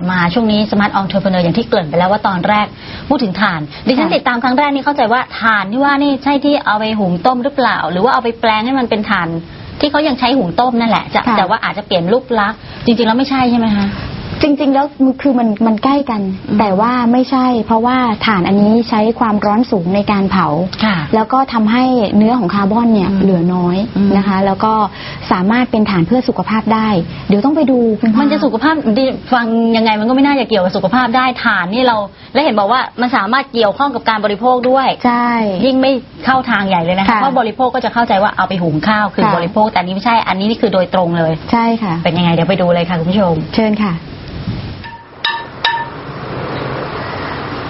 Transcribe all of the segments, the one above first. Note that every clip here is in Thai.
บมาช่วงนี้สมาร์ทอ n เทอร์เพเนอร์อย่างที่เกริ่นไปแล้วว่าตอนแรกพูดถึงถ่าน ดิฉันค่ะติดตามครั้งแรกนี่เข้าใจว่าถ่านที่ว่านี่ใช่ที่เอาไปหุงต้มหรือเปล่า หรือว่าเอาไปแปลงให้มันเป็นถ่านที่เขายังใช้หุงต้มนั่นแหละจะค่ะแต่ว่าอาจจะเปลี่ยนรูปลักษณ์จริงๆแล้วไม่ใช่ใช่ไหมคะ จริง ๆ แล้วมันคือมันมันใกล้กันอืมแต่ว่าไม่ใช่ เพราะว่าถ่านอันนี้ใช้ความร้อนสูงในการเผาค่ะแล้วก็ทำให้เนื้อของคาร์บอนเนี่ยอืมเหลือน้อยอืมนะคะ แล้วก็สามารถเป็นฐานเพื่อสุขภาพได้ เดี๋ยวต้องไปดูคุณมันจะสุขภาพดีฟังยังไงมันก็ไม่น่าจะเกี่ยวกับสุขภาพได้ถ่านนี่เรา และเห็นบอกว่ามันสามารถเกี่ยวข้องกับการบริโภคด้วยใช่ยิ่งไม่เข้าทางใหญ่เลยนะคะค่ะเพราะบริโภคก็จะเข้าใจว่าเอาไปหุงข้าวคือค่ะบริโภคแต่อันนี้ไม่ใช่อันนี้นี่คือโดยตรงเลย ใช่ค่ะ เป็นยังไงเดี๋ยวไปดูเลยค่ะคุณผู้ชม เชิญค่ะ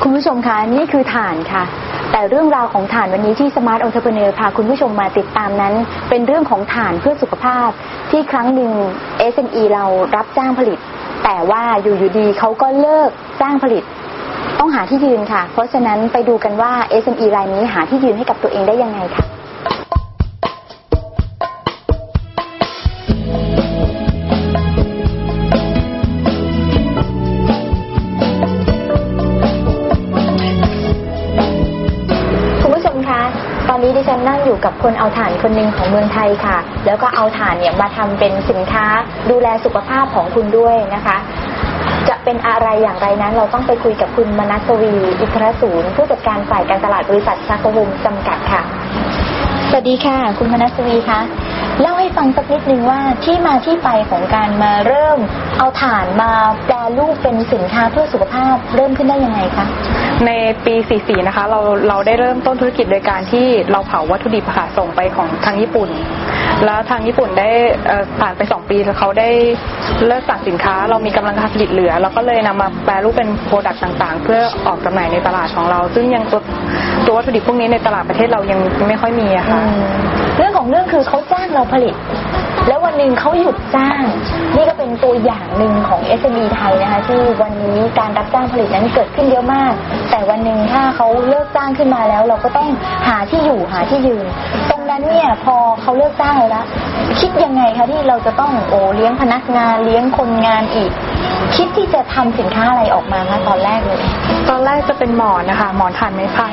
คุณผู้ชมคะนี่คือฐานค่ะ แต่เรื่องราวของฐานวันนี้ที่สมาร์ทองค์ e เนอร์พาคุณผู้ชมมาติดตามนั้น เป็นเรื่องของฐานเพื่อสุขภาพ ที่ครั้งหนึ่ง SME เรารับจ้างผลิต แต่ว่าอยู่อยู่ดีเขาก็เลิกจ้างผลิต ต้องหาที่ยืนค่ะ เพราะฉะนั้นไปดูกันว่า SME รายนี้หาที่ยืนให้กับตัวเองได้ยังไงค่ะ นนี้ดิฉันนั่งอยู่กับคนเอาถ่านคนหนึ่งของเมืองไทยค่ะ แล้วก็เอาถ่านเนี่ยมาทำเป็นสินค้าดูแลสุขภาพของคุณด้วยนะคะ จะเป็นอะไรอย่างไรนั้น เราต้องไปคุยกับคุณมนัสวี อิทรศูนย์ ผู้จัดการฝ่ายการตลาดบริษัทชากวงจำกัดค่ะ สวัสดีค่ะ คุณมนัสวีคะ เล่าให้ฟังสักนิดนึงว่าที่มาที่ไปของการมาเริ่ม เอาถ่านมาแปรรูปเป็นสินค้าเพื่อสุขภาพเริ่มขึ้นได้ยังไงคะในปี 44 นะคะ เราเราได้เริ่มต้นธุรกิจโดยการที่เราเผาวัตถุดิบค่ะส่งไปของทางญี่ปุ่น แล้วทางญี่ปุ่นได้เอ่อผ่านไป 2 ปีแล้วเขาได้เลิกสั่งสินค้า เรามีกำลังการผลิตเหลือเราก็เลยนำมาแปรรูปเป็นโปรดักต์ต่างๆ เพื่อออกจำหน่ายในตลาดของเรา ซึ่งยังตัวตัววัตถุดิบพวกนี้ในตลาดประเทศเรายังไม่ค่อยมีอะค่ะเรื่องของเรื่องคือเขาจ้างเราผลิต แล้ววันหนึ่งเขาหยุดจ้าง นี่ก็เป็นตัวอย่างหนึ่งของ SME ไทยนะคะที่วันนี้การรับจ้างผลิตนั้นเกิดขึ้นเยอะมาก แต่วันหนึ่งถ้าเขาเลิกจ้างขึ้นมาแล้ว เราก็ต้องหาที่อยู่หาที่ยืน ตรงนั้นเนี่ยพอเขาเลิกจ้างแล้วคิดยังไงคะที่เราจะต้องโอเลี้ยงพนักงานเลี้ยงคนงานอีก คิดที่จะทำสินค้าอะไรออกมาคะตอนแรกเลย ตอนแรกจะเป็นหมอนนะคะ หมอนถ่านไม้ไผ่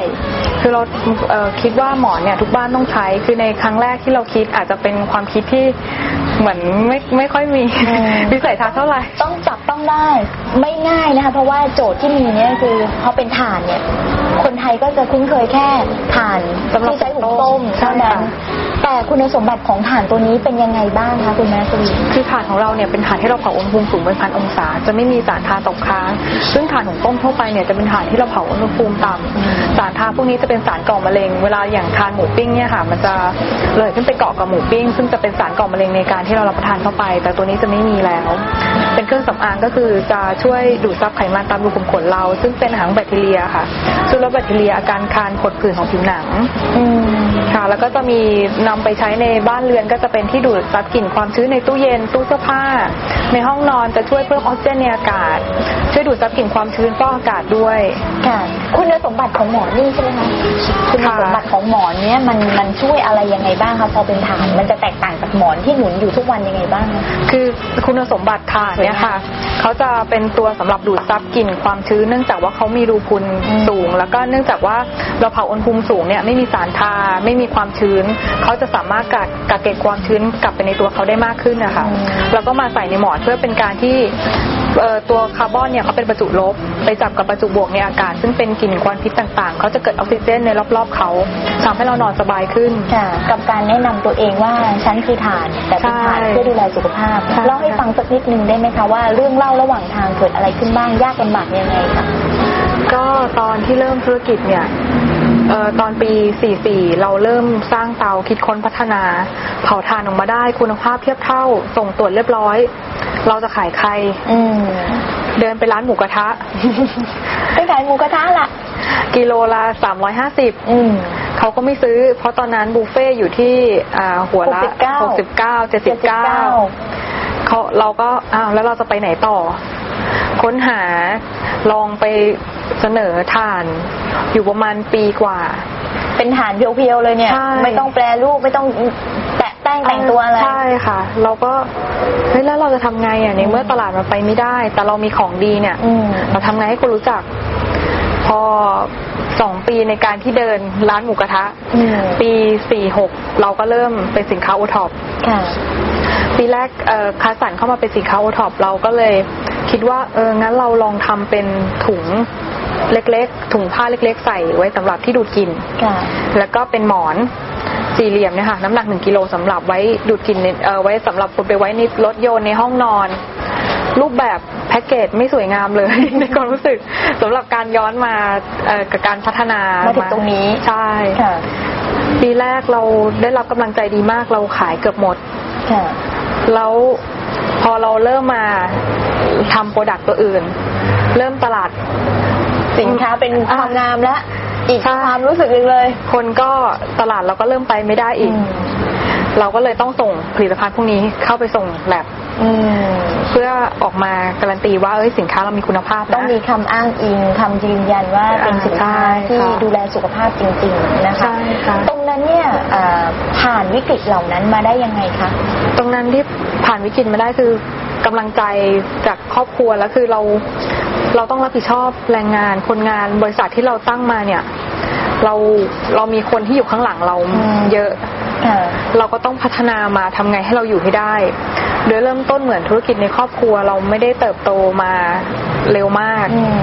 คือเราเอ่อคิดว่าหมอนเนี่ยทุกบ้านต้องใช้ คือในครั้งแรกที่เราคิดอาจจะเป็นความคิดที่เหมือนไม่ไม่ค่อยมีอืมวิสัยทัศน์เท่าไหร่ ต้องจับต้องได้ไม่ง่ายนะคะเพราะว่าโจทย์ที่มีเนี่ยคือพอเป็นถ่านเนี่ย คนไทยก็จะคุ้นเคยแค่ถ่านสำหรับที่ใช้หุงต้มใช่เท่านั้นค่ะ แต่คุณสมบัติของถ่านตัวนี้เป็นยังไงบ้างคะคุณแม่สวีคือถ่านของเราเนี่ยเป็นถ่านที่เราเผาอุณหภูมิสูงเป็นพันองศา จะไม่มีสารทาตกค้าง ซึ่งถ่านของต้มทั่วไปเนี่ยจะเป็นถ่านที่เราเผาอุณหภูมิต่ำสารทาพวกนี้จะเป็นสารก่อมะเร็ง เวลาอย่างทานหมูปิ้งเนี่ยค่ะ มันจะเลยขึ้นไปเกาะกับหมูปิ้ง ซึ่งจะเป็นสารก่อมะเร็งในการที่เรารับประทานเข้าไป แต่ตัวนี้จะไม่มีแล้ว เป็นเครื่องสำอางก็คือจะช่วยดูดซับไขมันตามรูขุมขนเรา ซึ่งเป็นหางแบคทีเรียค่ะช่วยลดแบคทีเรียอาการคานผดผื่นของผิวหนังค่ะ แล้วก็จะมีนำไปใช้ในบ้านเรือนก็จะเป็นที่ดูดซับกลิ่นความชื้นในตู้เย็นตู้เสื้อผ้า ในห้องนอนจะช่วยเพิ่มออกซิเจนในอากาศ ช่วยดูดซับกลิ่นความชื้นฟอกอากาศด้วยค่ะคุณสมบัติของหมอนนี่ใช่ไหมคะคุณค่ะสมบัติของหมอนเนี่ยมันมันช่วยอะไรยังไงบ้างคะพอเป็นถ่าน มันจะแตกต่างจากหมอนที่หนุนอยู่ทุกวันยังไงบ้างคะคือคุณสมบัติถ่านเนี่ยค่ะเขาจะเป็นตัวสำหรับดูดซับกลิ่นความชื้นเนื่องจากว่าเขามีรูพุนอืมสูง แล้วก็เนื่องจากว่าเราเผาอุณหภูมิสูงเนี่ยไม่มีสารทาไม่มีความชื้นเขาจะสามารถกักกักเก็บความชื้นกลับไปในตัวเขาได้มากขึ้นนะคะแล้วก็มาใส่ในหมอนเพื่อเป็นการที่เอ่อ ตัวคาร์บอนเนี่ยเขาเป็นประจุลบ ไปจับกับประจุบวกในอากาศ ซึ่งเป็นกลิ่นควันพิษต่างๆ เขาจะเกิดออกซิเจนในรอบๆเขาทำให้เรานอนสบายขึ้นค่ะกับการแนะนำตัวเองว่าฉันคือถ่านแต่เป็นถ่านใช่เพื่อดูแลสุขภาพใช่เล่าให้ฟังสักนิดนึงได้ไหมคะว่าเรื่องเล่าระหว่างทางเกิดอะไรขึ้นบ้างยากลำบากยังไงคะก็ตอนที่เริ่มธุรกิจเนี่ยเอ่อตอนปี 44 เราเริ่มสร้างเตาคิดค้นพัฒนา เผาถ่านออกมาได้คุณภาพเทียบเท่า ส่งตรวจเรียบร้อย เราจะขายใครอืมเดินไปร้านหมูกระทะไปขายหมูกระทะละกิโลละ350อืมเขาก็ไม่ซื้อ เพราะตอนนั้นบุฟเฟ่ต์อยู่ที่อ่าหัวละ69 69 79เขาเราก็อ้าวแล้วเราจะไปไหนต่อ ค้นหาลองไป เสนอถ่าน อยู่ประมาณปีกว่า เป็นฐานเพียวๆเลยเนี่ยใช่ไม่ต้องแปรรูปไม่ต้องแตะแป้งแต่งตัวอะไร ใช่ค่ะ เราก็เฮ้ยแล้วเราจะทำไงอะในเมื่อตลาดมันไปไม่ได้ แต่เรามีของดีเนี่ยอืมเราทำไงให้คนรู้จัก พอสองปีในการที่เดินร้านหมูกระทะอืมปีสี่หกเราก็เริ่มเป็นสินค้าโอท็อปค่ะปีแรกเอ่อคัสสันเข้ามาเป็นสินค้าโอท็อปเราก็เลยคิดว่าเอองั้นเราลองทำเป็นถุง เล็กๆ ถุงผ้าเล็ก ๆ ใส่ไว้สำหรับที่ดูดกลิ่นค่ะแล้วก็เป็นหมอนสี่เหลี่ยมเนี่ยค่ะน้ำหนักหนึ่งกิโลสำหรับไว้ดูดกลิ่นในเอ่อไว้สำหรับคนไปไว้ในรถยนต์ในห้องนอน รูปแบบแพ็กเกจไม่สวยงามเลย ในความรู้สึกสำหรับการย้อนมาเอ่อกับการพัฒนามาถึงตรงนี้ใช่ค่ะปีแรกเราได้รับกำลังใจดีมากเราขายเกือบหมดค่ะแล้วพอเราเริ่มมาทำโปรดักต์ตัวอื่น เริ่มตลาด สินค้าเป็นความงามและ อีกใช่ความรู้สึกหนึ่งเลย คนก็ตลาดเราก็เริ่มไปไม่ได้อีกอืมเราก็เลยต้องส่งผลิตภัณฑ์พวกนี้เข้าไปส่งแลบอืมเพื่อออกมาการันตีว่าเอ้ยสินค้าเรามีคุณภาพนะต้องมีคำอ้างอิงคำยืนยันว่าเป็นสินค้าใช่ที่ค่ะดูแลสุขภาพจริง ๆ นะคะใช่ค่ะตรงนั้นเนี่ยเอ่อผ่านวิกฤตเหล่านั้นมาได้ยังไงคะตรงนั้นที่ผ่านวิกฤตมาได้คือกำลังใจจากครอบครัวแล้วคือเรา เราต้องรับผิดชอบแรงงานคนงานบริษัทที่เราตั้งมาเนี่ย เราเรามีคนที่อยู่ข้างหลังเราอืมเยอะค่ะเราก็ต้องพัฒนามาทำไงให้เราอยู่ให้ได้ โดยเริ่มต้นเหมือนธุรกิจในครอบครัว เราไม่ได้เติบโตมาเร็วมากอืม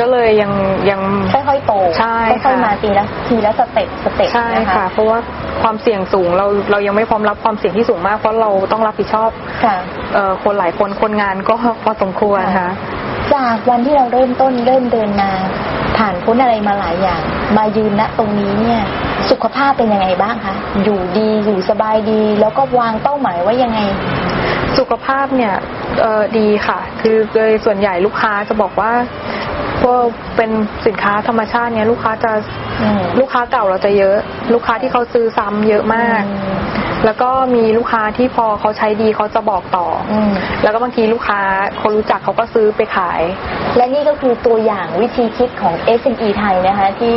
ก็เลยยังยังค่อยๆโตใช่ค่อยๆค่ะมาทีละทีละสเต็ปสเต็ปใช่นะคะค่ะ เพราะว่าความเสี่ยงสูงเราเรายังไม่พร้อมรับความเสี่ยงที่สูงมากเพราะเราต้องรับผิดชอบค่ะเอ่อคนหลายคนคนงานก็พอสมควรค่ะ จากวันที่เราเริ่มต้นเริ่มเดินมาผ่านพ้นอะไรมาหลายอย่าง มายืนณตรงนี้เนี่ย สุขภาพเป็นยังไงบ้างคะอยู่ดีอยู่สบายดี แล้วก็วางเป้าหมายไว้ยังไง สุขภาพเนี่ยเอ่อดีค่ะ คือโดยส่วนใหญ่ลูกค้าจะบอกว่าพวกเป็นสินค้าธรรมชาติเนี่ยลูกค้าจะอืมลูกค้าเก่าเราจะเยอะ ลูกค้าที่เขาซื้อซ้ำเยอะมากอืม แล้วก็มีลูกค้าที่พอเขาใช้ดีเขาจะบอกต่อออืมแล้วก็บางทีลูกค้าคนรู้จักเขาก็ซื้อไปขาย และนี่ก็คือตัวอย่างวิธีคิดของ SME ไทยนะคะ ที่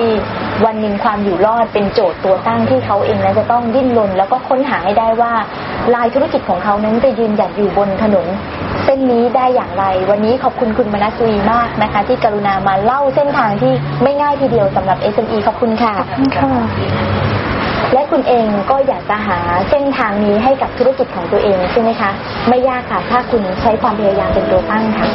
วันหนึ่งความอยู่รอดเป็นโจทย์ตัวตั้งที่เขาเองนั้นจะต้องดิ้นรนแล้วก็ค้นหาให้ได้ว่าลายธุรกิจของเขานั้นจะยืนหยัดอยู่บนถนนเส้นนี้ได้อย่างไร วันนี้ขอบคุณคุณมนัสวีมากนะคะ ที่กรุณามาเล่าเส้นทางที่ไม่ง่ายทีเดียวสำหรับ SME ขอบคุณค่ะ และคุณเองก็อยากจะหาเส้นทางนี้ให้กับธุรกิจของตัวเองใช่ไหมคะ ไม่ยากค่ะ ถ้าคุณใช้ความพยายามเป็นตัวตั้งค่ะ